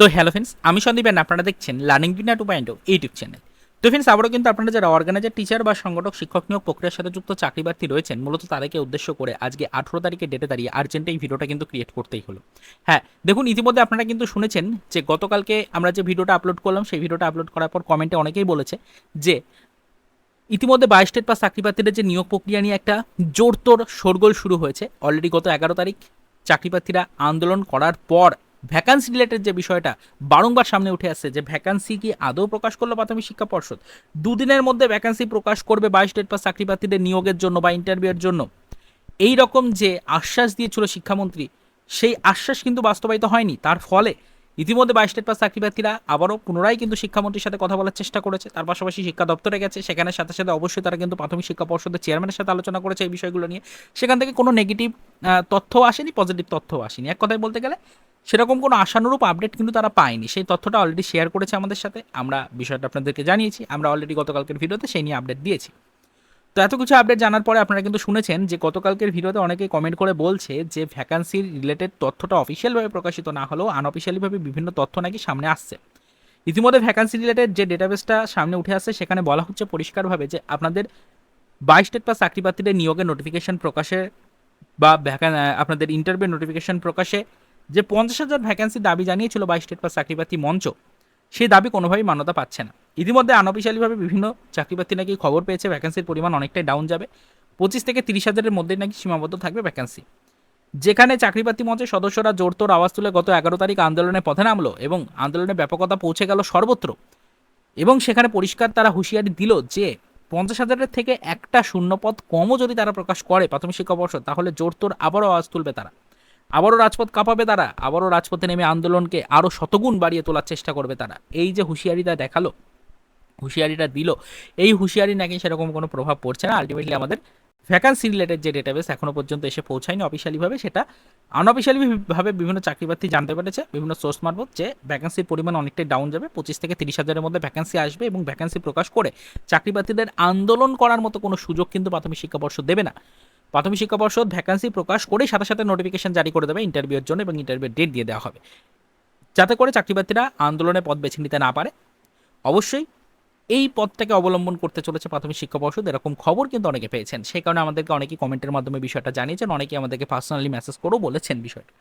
তো hello friends আমি Sandeep and আপনারা দেখছেন লার্নিং বিনা টু পয়েন্ট ইউটিউব চ্যানেল তো ফ্রেন্ডস আবারও কিন্তু আপনারা যারা অর্গানাইজার টিচার বা সংগঠক, শিক্ষক নিয়োগ প্রক্রিয়ার সাথে যুক্ত চাকরি প্রার্থী রয়েছেন, মূলত তাদেরকে উদ্দেশ্য করে আজকে আঠেরো তারিখে ডেটে দাঁড়িয়ে আর্জেন্ট এই ভিডিওটা কিন্তু ক্রিয়েট করতেই হলো। হ্যাঁ দেখুন, ইতিমধ্যে আপনারা কিন্তু শুনেছেন যে গতকালকে আমরা যে ভিডিওটা আপলোড করলাম, সেই ভিডিওটা আপলোড করার পর কমেন্টে অনেকেই বলেছে যে ইতিমধ্যে বাইশ স্টেট পাস চাকরি প্রার্থীদের যে নিয়োগ প্রক্রিয়া নিয়ে একটা জোরতোর শোরগোল শুরু হয়েছে। অলরেডি গত এগারো তারিখ চাকরি প্রার্থীরা আন্দোলন করার পর ভ্যাকান্সি রিলেটেড যে বিষয়টা বারংবার সামনে উঠে আসছে যে ভ্যাকান্সি কি আদৌ প্রকাশ করল প্রাথমিক শিক্ষা পর্ষদ? দুদিনের মধ্যে ভ্যাকান্সি প্রকাশ করবে বাইশ স্টেট পাস চাকরি প্রার্থীদের নিয়োগের জন্য বা ইন্টারভিউয়ের জন্য। এই রকম যে আশ্বাস দিয়েছিল শিক্ষামন্ত্রী, সেই আশ্বাস কিন্তু বাস্তবায়িত হয়নি। তার ফলে ইতিমধ্যে বাইশ স্টেট পাস চাকরি প্রার্থীরা আবারও পুনরায় কিন্তু শিক্ষামন্ত্রীর সাথে কথা বলার চেষ্টা করেছে। তার পাশাপাশি শিক্ষা দপ্তরে গেছে। সেখানে সাথে সাথে অবশ্যই তারা কিন্তু প্রাথমিক শিক্ষা পর্ষদের চেয়ারম্যানের সাথে আলোচনা করেছে এই বিষয়গুলো নিয়ে। সেখান থেকে কোনো নেগেটিভ তথ্যও আসেনি পজিটিভ তথ্যও আসেনি। এক কথায় বলতে গেলে সেরকম কোনো আশানুরূপ আপডেট কিন্তু তারা পায়নি। সেই তথ্যটা অলরেডি শেয়ার করেছে আমাদের সাথে। আমরা বিষয়টা আপনাদেরকে জানিয়েছি। আমরা অলরেডি গতকালকের ভিডিওতে সেই নিয়ে আপডেট দিয়েছি। তো এত কিছু আপডেট জানার পরে আপনারা কিন্তু শুনেছেন যে গতকালকের ভিডিওতে অনেকেই কমেন্ট করে বলছে যে ভ্যাকান্সির রিলেটেড তথ্যটা অফিসিয়ালভাবে প্রকাশিত না হলেও আনঅফিসিয়ালিভাবে বিভিন্ন তথ্য নাকি সামনে আসছে। ইতিমধ্যে ভ্যাকান্সি রিলেটেড যে ডেটাবেসটা সামনে উঠে আসছে, সেখানে বলা হচ্ছে পরিষ্কারভাবে যে আপনাদের বাইশ স্টেট পাস চাকরি প্রার্থীদের নিয়োগের নোটিফিকেশন প্রকাশে বা আপনাদের ইন্টারভিউ নোটিফিকেশন প্রকাশে যে পঞ্চাশ হাজার ভ্যাকান্সি দাবি জানিয়েছিল বাইশ স্টেট পাস চাকরি প্রার্থী মঞ্চ, সেই দাবি কোনোভাবেই মান্যতা পাচ্ছে না। ইতিমধ্যে আনঅফিসিয়ালিভাবে বিভিন্ন চাকরিপ্রার্থী নাকি খবর পেয়েছে ভ্যাকান্সির পরিমাণ অনেকটাই ডাউন যাবে। পঁচিশ থেকে তিরিশ হাজারের মধ্যে নাকি সীমাবদ্ধ থাকবে ভ্যাকান্সি যেখানে চাকরিপ্রার্থী মঞ্চের সদস্যরা জোরতোর আওয়াজ তুলে গত এগারো তারিখ আন্দোলনে পথে নামলো এবং আন্দোলনের ব্যাপকতা পৌঁছে গেল সর্বত্র। এবং সেখানে পরিষ্কার তারা হুঁশিয়ারি দিল যে পঞ্চাশ হাজারের থেকে একটা শূন্যপদ কমও যদি তারা প্রকাশ করে প্রাথমিক শিক্ষা পর্ষদ, তাহলে জোরতোর আবারও আওয়াজ তুলবে তারা। আবারও রাজপথ কাঁপাবে তারা, আবারও রাজপথে নেমে আন্দোলনকে আরও শতগুণ বাড়িয়ে তোলার চেষ্টা করবে তারা। এই যে হুঁশিয়ারিটা দেখাল, হুঁশিয়ারিটা দিল, এই হুঁশিয়ারি নাকি সেরকম কোনো প্রভাব পড়ছে না। আলটিমেটলি আমাদের ভ্যাকান্সি রিলেটেড যে ডেটাবেস এখনও পর্যন্ত এসে পৌঁছায়নি অফিসিয়ালিভাবে সেটা আনঅফিসিয়ালিভাবে বিভিন্ন চাকরি প্রার্থী জানতে পেরেছে, বিভিন্ন সোর্স মারফত যে ভ্যাকান্সির পরিমাণ অনেকটাই ডাউন যাবে। পঁচিশ থেকে তিরিশ হাজারের মধ্যে ভ্যাকান্সি আসবে এবং ভ্যাকান্সি প্রকাশ করে চাকরি প্রার্থীদের আন্দোলন করার মতো কোনো সুযোগ কিন্তু প্রাথমিক শিক্ষা পর্ষদ দেবে না। প্রাথমিক শিক্ষা পর্ষদ ভ্যাকান্সি প্রকাশ করেই সাথে সাথে নোটিফিকেশন জারি করে দেবে ইন্টারভিউর জন্য এবং ইন্টারভিউ ডেট দিয়ে দেওয়া হবে। যাতে করে চাকরিপ্রার্থীরা আন্দোলনের পথ বেছে নিতে না পারে। অবশ্যই এই পথটাকে অবলম্বন করতে চলেছে প্রাথমিক শিক্ষা পর্ষদ, এরকম খবর কিন্তু অনেকে পেয়েছেন। সেই কারণে আমাদেরকে অনেকেই কমেন্টের মাধ্যমে বিষয়টা জানিয়েছেন অনেকে আমাদেরকে পার্সোনালি মেসেজ করেও বলেছেন বিষয়টা।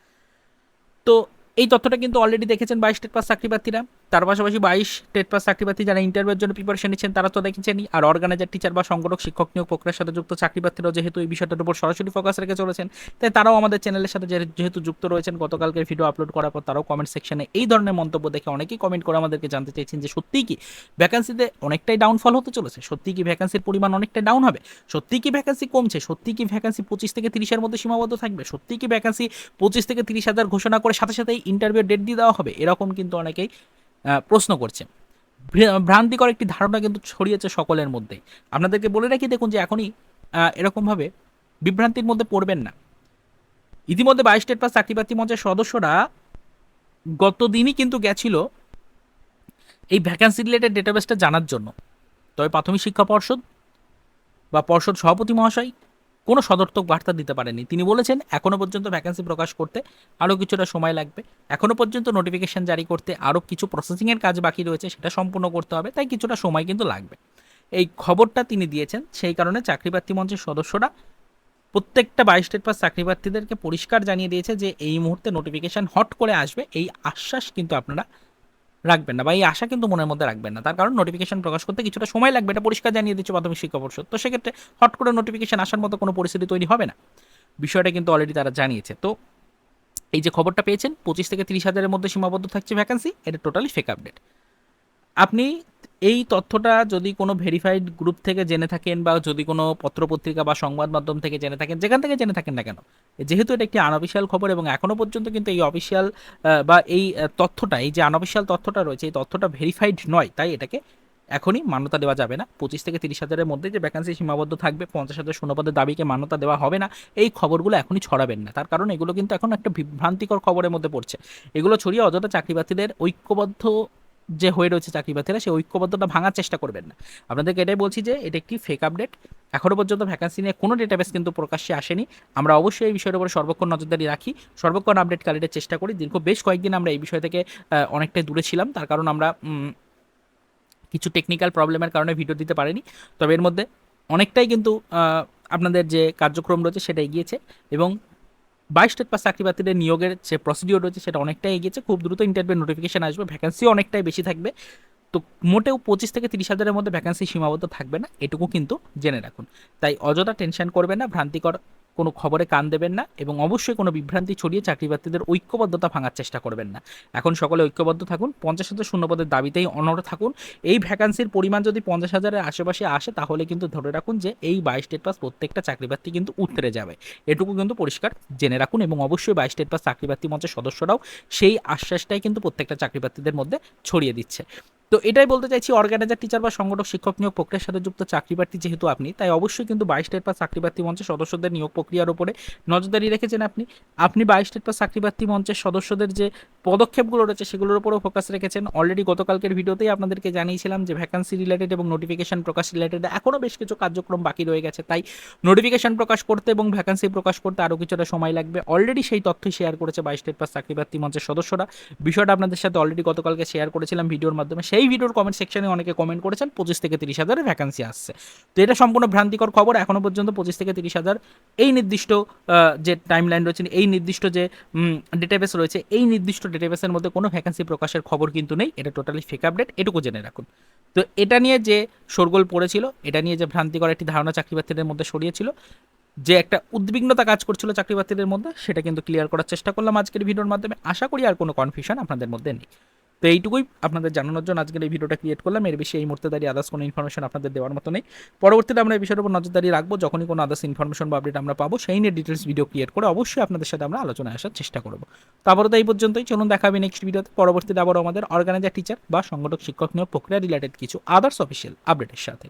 তো এই তথ্যটা কিন্তু অলরেডি দেখেছেন বাইশ স্টেট পাস চাকরি প্রার্থীরা তার পাশাপাশি বাইশ স্টেট পাস চাকরি প্রার্থী যারা ইন্টারভিউর জন্য প্রিপারেশন নিচ্ছেন, তারা তো দেখেছেনই। আর অর্গানাইজার টিচার বা সংগঠক, শিক্ষক নিয়োগ প্রক্রিয়ার সাথে যুক্ত চাকরি প্রার্থীরাও যেহেতু এই বিষয়টার উপর সরাসরি ফোকাস রেখে চলেছেন, তাই তারাও আমাদের চ্যানেলের সাথে যেহেতু যুক্ত রয়েছেন, গতকালকে ভিডিও আপলোড করার পর তারাও কমেন্ট সেকশনে এই ধরনের মন্তব্য দেখে অনেকেই কমেন্ট করে আমাদেরকে জানতে চাইছেন যে, সত্যিই কি ভ্যাকান্সিতে অনেকটাই ডাউনফল হতে চলেছে? সত্যি কি ভ্যাকান্সির পরিমাণ অনেকটাই ডাউন হবে? সত্যি কি ভ্যাকান্সি কমছে? সত্যি কি ভ্যাকান্সি পঁচিশ থেকে তিরিশের মধ্যে সীমাবদ্ধ থাকবে? সত্যি কি ভ্যাকান্সি পঁচিশ থেকে তিরিশ হাজার ঘোষণা করে সাথে সাথেই ইন্টারভিউ ডেট দিয়ে দেওয়া হবে? এরকম কিন্তু অনেকেই প্রশ্ন করছে। ভ্রা- ভ্রান্তিকর একটি ধারণা কিন্তু ছড়িয়েছে সকলের মধ্যেই। আপনাদেরকে বলে রাখি, দেখুন যে এখনই এরকমভাবে বিভ্রান্তির মধ্যে পড়বেন না। ইতিমধ্যে বাইশ স্টেট পাস চাকরি প্রার্থী মঞ্চের সদস্যরা গত দিনই কিন্তু গেছিল এই ভ্যাকান্সি রিলেটেড ডেটাবেসটা জানার জন্য। তবে প্রাথমিক শিক্ষা পর্ষদ বা পর্ষদ সভাপতি মহাশয় কোনো সদর্থক বার্তা দিতে পারেনি। তিনি বলেছেন এখনও পর্যন্ত ভ্যাকেন্সি প্রকাশ করতে আরও কিছুটা সময় লাগবে। এখনও পর্যন্ত নোটিফিকেশন জারি করতে আরও কিছু প্রসেসিংয়ের কাজ বাকি রয়েছে, সেটা সম্পূর্ণ করতে হবে, তাই কিছুটা সময় কিন্তু লাগবে। এই খবরটা তিনি দিয়েছেন, সেই কারণে চাকরি প্রার্থী মঞ্চের সদস্যরা প্রত্যেকটা বাইশ স্টেট পাস চাকরি প্রার্থীদেরকে পরিষ্কার জানিয়ে দিয়েছে যে, এই মুহূর্তে নোটিফিকেশন হট করে আসবে। এই আশ্বাস কিন্তু আপনারা রাখবেন না বা এই আশা কিন্তু মনের মধ্যে রাখবেন না। তার কারণ নোটিফিকেশন প্রকাশ করতে কিছুটা সময় লাগবে, এটা পরিষ্কার জানিয়ে দিচ্ছে প্রাথমিক শিক্ষা পর্ষদ। তো সেক্ষেত্রে হট করে নোটিফিকেশন আসার মতো কোনো পরিস্থিতি তৈরি হবে না। বিষয়টা কিন্তু অলরেডি তারা জানিয়েছে। তো এই যে খবরটা পেয়েছেন, পঁচিশ থেকে তিরিশ হাজারের মধ্যে সীমাবদ্ধ থাকছে ভ্যাকান্সি এটা টোটালি ফেক আপডেট আপনি এই তথ্যটা যদি কোনো ভেরিফাইড গ্রুপ থেকে জেনে থাকেন বা যদি কোনো পত্রপত্রিকা বা সংবাদ মাধ্যম থেকে জেনে থাকেন, যেখান থেকে জেনে থাকেন না কেন, যেহেতু এটা একটি আনঅফিসিয়াল খবর এবং এখনও পর্যন্ত কিন্তু এই অফিসিয়াল বা এই তথ্যটা, এই যে আনঅফিসিয়াল তথ্যটা রয়েছে, এই তথ্যটা ভেরিফাইড নয়, তাই এটাকে এখনই মান্যতা দেওয়া যাবে না। পঁচিশ থেকে তিরিশ হাজারের মধ্যে যে ভ্যাকান্সি সীমাবদ্ধ থাকবে, পঞ্চাশ হাজার শূন্যপদের দাবিকে মান্যতা দেওয়া হবে না, এই খবরগুলো এখনই ছড়াবেন না। তার কারণ এগুলো কিন্তু এখন একটা বিভ্রান্তিকর খবরের মধ্যে পড়ছে। এগুলো ছড়িয়ে অযথা চাকরিপ্রার্থীদের ঐক্যবদ্ধ যে হয়ে রয়েছে চাকরি প্রার্থীরা সেই ঐক্যবদ্ধতা ভাঙার চেষ্টা করবেন না। আপনাদেরকে এটাই বলছি যে, এটা একটি ফেক আপডেট এখনও পর্যন্ত ভ্যাকান্সি নিয়ে কোনো ডেটাবেস কিন্তু প্রকাশ্যে আসেনি। আমরা অবশ্যই এই বিষয়ের উপর সর্বক্ষণ নজরদারি রাখি। সর্বক্ষণ আপডেট কালেক্টের চেষ্টা করি। দীর্ঘ বেশ কয়েকদিন আমরা এই বিষয় থেকে অনেকটাই দূরে ছিলাম। তার কারণ আমরা কিছু টেকনিক্যাল প্রবলেমের কারণে ভিডিও দিতে পারিনি। তবে এর মধ্যে অনেকটাই কিন্তু আপনাদের যে কার্যক্রম রয়েছে সেটা এগিয়েছে। এবং বাইশ স্টেট পাস চাকরি প্রার্থীদের নিয়োগের যে প্রসিডিওর রয়েছে সেটা অনেকটাই এগিয়েছে। খুব দ্রুত ইন্টারভিউ নোটিফিকেশন আসবে। ভ্যাকেন্সিও অনেকটাই বেশি থাকবে। তো মোটেও পঁচিশ থেকে তিরিশ হাজারের মধ্যে ভ্যাকান্সি সীমাবদ্ধ থাকবে না। এটুকু কিন্তু জেনে রাখুন। তাই অযথা টেনশন করবে না। ভ্রান্তিকর কোনো খবরে কান দেবেন না এবং অবশ্যই কোনো বিভ্রান্তি ছড়িয়ে চাকরি প্রার্থীদের ঐক্যবদ্ধতা ভাঙার চেষ্টা করবেন না। এখন সকলে ঐক্যবদ্ধ থাকুন, পঞ্চাশ হাজার শূন্যপদের দাবিতেই অনড় থাকুন। এই ভ্যাকান্সির পরিমাণ যদি পঞ্চাশ হাজারের আশেপাশে আসে, তাহলে কিন্তু ধরে রাখুন যে এই বাইশ স্টেট পাস প্রত্যেকটা চাকরি প্রার্থী কিন্তু উত্তরে যাবে। এটুকু কিন্তু পরিষ্কার, জেনে রাখুন এবং অবশ্যই বাইশ স্টেট পাস চাকরি প্রার্থী মঞ্চের সদস্যরাও সেই আশ্বাসটাই কিন্তু প্রত্যেকটা চাকরি প্রার্থীদের মধ্যে ছড়িয়ে দিচ্ছে। তো এটাই বলতে চাইছি অর্গানাইজার টিচার বা সংগঠক, শিক্ষক নিয়োগ প্রক্রিয়ার সাথে যুক্ত চাকরি প্রার্থী যেহেতু আপনি, তাই অবশ্যই কিন্তু বাইশ স্টেট পাস চাকরি প্রার্থী মঞ্চের সদস্যদের নিয়োগ প্রক্রিয়ার উপরে নজরদারি রেখেছেন আপনি। আপনি বাইশ স্টেট পাস চাকরি প্রার্থী মঞ্চের সদস্যদের যে পদক্ষেপগুলো রয়েছে সেগুলোর উপরেও ফোকাস রেখেছেন। অলরেডি গতকালকের ভিডিওতেই আপনাদেরকে জানিয়েছিলাম যে ভ্যাকান্সি রিলেটেড এবং নোটিফিকেশন প্রকাশ রিলেটেড এখনও বেশ কিছু কার্যক্রম বাকি রয়ে গেছে। তাই নোটিফিকেশন প্রকাশ করতে এবং ভ্যাকান্সি প্রকাশ করতে আরও কিছুটা সময় লাগবে। অলরেডি সেই তথ্য শেয়ার করেছে বাইশ স্টেট পাস চাকরি প্রার্থী মঞ্চের সদস্যরা। বিষয়টা আপনাদের সাথে অলরেডি গতকালকে শেয়ার করেছিলাম ভিডিওর মাধ্যমে। সেই ভিডিওর কমেন্ট সেকশনে অনেকে কমেন্ট করেছেন, পঁচিশ থেকে তিরিশ হাজারের ভ্যাকান্সি আসছে। তো এটা সম্পূর্ণ ভ্রান্তিকর খবর। এখনও পর্যন্ত পঁচিশ থেকে তিরিশ হাজার এই নির্দিষ্ট যে টাইম লাইন রয়েছে, এই নির্দিষ্ট যে ডেটাবেস রয়েছে, এই নির্দিষ্ট ডেটাবেসের মধ্যে কোনো ভ্যাকান্সি প্রকাশের খবর কিন্তু নেই, এটা টোটালি ফেক আপডেট এটুকু জেনে রাখুন। তো এটা নিয়ে যে শোরগোল পড়েছিল, এটা নিয়ে যে ভ্রান্তিকর একটি ধারণা চাকরি প্রার্থীদের মধ্যে সরিয়েছিল যে একটা উদ্বিগ্নতা কাজ করছিল চাকরি প্রার্থীদের মধ্যে, সেটা কিন্তু ক্লিয়ার করার চেষ্টা করলাম আজকের ভিডিওর মাধ্যমে। আশা করি আর কোনো কনফিউশন আপনাদের মধ্যে নেই। তো এইটুকুই আপনাদের জানানোর জন্য আজকের এই ভিডিওটা ক্রিয়েট করলাম। এর বেশি এই মুহূর্তে দাঁড়িয়ে আদার্স কোনো ইনফরমেশন আপনাদের দেওয়ার মতো নেই। পরবর্তীতে আমরা এই বিষয়ের উপর নজরদারি রাখব। যখনই কোনো আদার্স ইনফরমেশন বা আপডেট আমরা পাবো, সেই নিয়ে ডিটেলস ভিডিও ক্রিয়েট করে অবশ্যই আপনাদের সাথে আমরা আলোচনায় আসার চেষ্টা করব। তারপরে তো এই পর্যন্তই। চলুন দেখাবে নেক্সট ভিডিওতে পরবর্তীতে আবার আমাদের অর্গানাইজার টিচার বা সংগঠক, শিক্ষক নিয়োগ প্রক্রিয়া রিলেটেড কিছু আদার্স অফিসিয়াল আপডেটের সাথে।